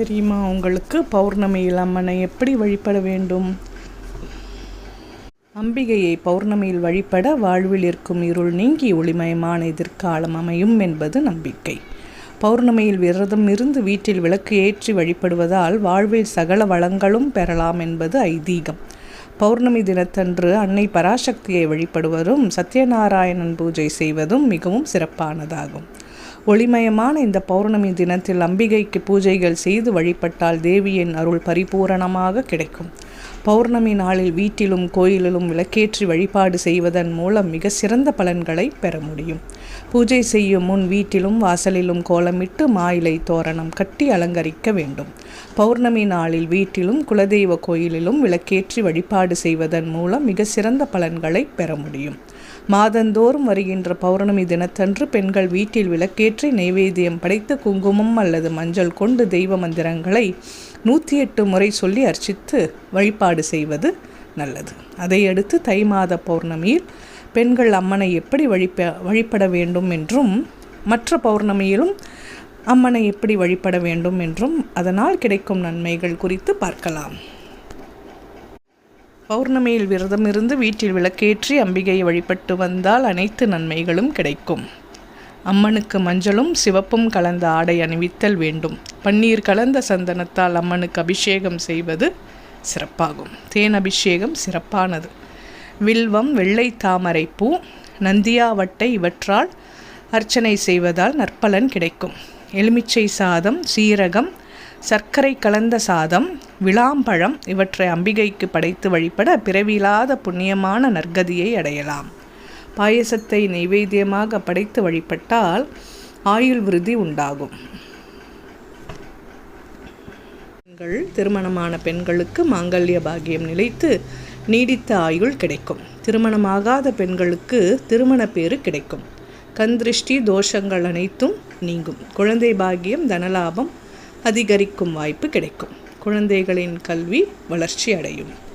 தெரியுமா உங்களுக்கு? பௌர்ணமியில் அம்மனை எப்படி வழிபட வேண்டும்? அம்பிகையை பௌர்ணமியில் வழிபட வாழ்வில் இருக்கும் இருள் நீங்கி ஒளிமயமான எதிர்காலம் அமையும் என்பது நம்பிக்கை. பௌர்ணமியில் விரதம் இருந்து வீட்டில் விளக்கு ஏற்றி வழிபடுவதால் வாழ்வில் சகல வளங்களும் பெறலாம் என்பது ஐதீகம். பௌர்ணமி தினத்தன்று அன்னை பராசக்தியை வழிபடுவதும் சத்யநாராயணன் பூஜை செய்வதும் மிகவும் சிறப்பானதாகும். ஒளிமயமான இந்த பௌர்ணமி தினத்தில் அம்பிகைக்கு பூஜைகள் செய்து வழிபட்டால் தேவியின் அருள் பரிபூரணமாக கிடைக்கும். பௌர்ணமி நாளில் வீட்டிலும் கோயிலிலும் விளக்கேற்றி வழிபாடு செய்வதன் மூலம் மிக சிறந்த பலன்களை பெற முடியும். பூஜை செய்யும் முன் வீட்டிலும் வாசலிலும் கோலமிட்டு மாயிலை தோரணம் கட்டி அலங்கரிக்க வேண்டும். பௌர்ணமி நாளில் வீட்டிலும் குலதெய்வ கோயிலிலும் விளக்கேற்றி வழிபாடு செய்வதன் மூலம் மிக சிறந்த பலன்களை பெற முடியும். மாதந்தோறும் வருகின்ற பௌர்ணமி தினத்தன்று பெண்கள் வீட்டில் விளக்கேற்றி நைவேத்தியம் படைத்து குங்குமம் அல்லது மஞ்சள் கொண்டு தெய்வ மந்திரங்களை நூற்றி எட்டு முறை சொல்லி அர்ச்சித்து வழிபாடு செய்வது நல்லது. அதையடுத்து தை மாத பௌர்ணமியில் பெண்கள் அம்மனை எப்படி வழிப வழிபட வேண்டும் என்றும் மற்ற பௌர்ணமியிலும் அம்மனை எப்படி வழிபட வேண்டும் என்றும் அதனால் கிடைக்கும் நன்மைகள் குறித்து பார்க்கலாம். பௌர்ணமியில் விரதமிருந்து வீட்டில் விளக்கேற்றி அம்பிகையை வழிபட்டு வந்தால் அனைத்து நன்மைகளும் கிடைக்கும். அம்மனுக்கு மஞ்சளும் சிவப்பும் கலந்த ஆடை அணிவித்தல் வேண்டும். பன்னீர் கலந்த சந்தனத்தால் அம்மனுக்கு அபிஷேகம் செய்வது சிறப்பாகும். தேன் அபிஷேகம் சிறப்பானது. வில்வம் வெள்ளை தாமரை பூ நந்தியாவட்டை இவற்றால் அர்ச்சனை செய்வதால் நற்பலன் கிடைக்கும். எலுமிச்சை சாதம் சீரகம் சர்க்கரை கலந்த சாதம் விளாம்பழம் இவற்றை அம்பிகைக்கு படைத்து வழிபட பிறவியில்லாத புண்ணியமான நற்கதியை அடையலாம். பாயசத்தை நைவேத்தியமாக படைத்து வழிபட்டால் ஆயுள் விருதி உண்டாகும். பெண்கள் திருமணமான பெண்களுக்கு மாங்கல்ய பாகியம் நிலைத்து நீடித்த ஆயுள் கிடைக்கும். திருமணமாகாத பெண்களுக்கு திருமண பேறு கிடைக்கும். கந்திருஷ்டி தோஷங்கள் அனைத்தும் நீங்கும். குழந்தை பாகியம் தனலாபம் அதிகரிக்கும் வாய்ப்பு கிடைக்கும். குழந்தைகளின் கல்வி வளர்ச்சி அடையும்.